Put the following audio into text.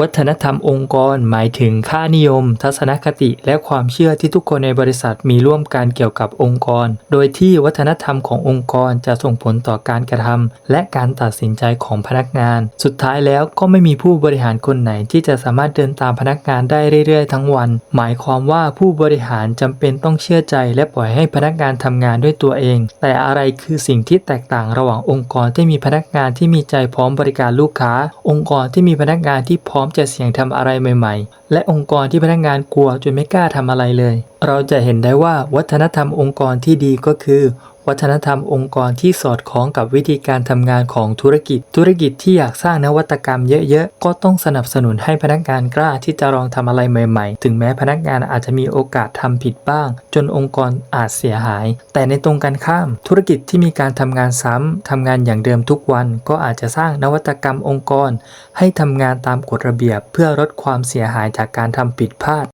วัฒนธรรมองค์กรหมายถึงค่านิยม ทัศนคติ และความเชื่อที่ทุกคนในบริษัทมีร่วมกันเกี่ยวกับองค์กร โดยที่วัฒนธรรมขององค์กรจะส่งผลต่อการกระทำและการตัดสินใจของพนักงาน สุดท้ายแล้วก็ไม่มีผู้บริหารคนไหนที่จะสามารถเดินตามพนักงานได้เรื่อยๆ ทั้งวัน หมายความว่าผู้บริหารจำเป็นต้องเชื่อใจ และปล่อยให้พนักงานทำงานด้วยตัวเอง แต่อะไรคือสิ่งที่แตกต่างระหว่างองค์กรที่มีพนักงานที่มีใจพร้อมบริการลูกค้า องค์กรที่มีพนักงานที่พร้อมจะเสี่ยงทำอะไรใหม่ ๆ และองค์กรที่พนักงานกลัวจนไม่กล้าทำอะไรเลย เราจะเห็นได้ว่าวัฒนธรรมองค์กรที่ดีก็คือ วัฒนธรรมองค์กรที่สอดคล้องกับวิธีการทำงานของธุรกิจ ธุรกิจที่อยากสร้างนวัตกรรมเยอะๆ ก็ต้องสนับสนุนให้พนักงานกล้าที่จะลองทำอะไรใหม่ๆ ถึงแม้พนักงานอาจจะมีโอกาสทำผิดบ้าง จนองค์กรอาจเสียหาย แต่ในตรงกันข้าม ธุรกิจที่มีการทำงานซ้ำทำงานอย่างเดิมทุกวัน ก็อาจจะสร้างนวัตกรรมองค์กร ให้ทำงานตามกฎระเบียบ เพื่อลดความเสียหายจากการทำผิดพลาด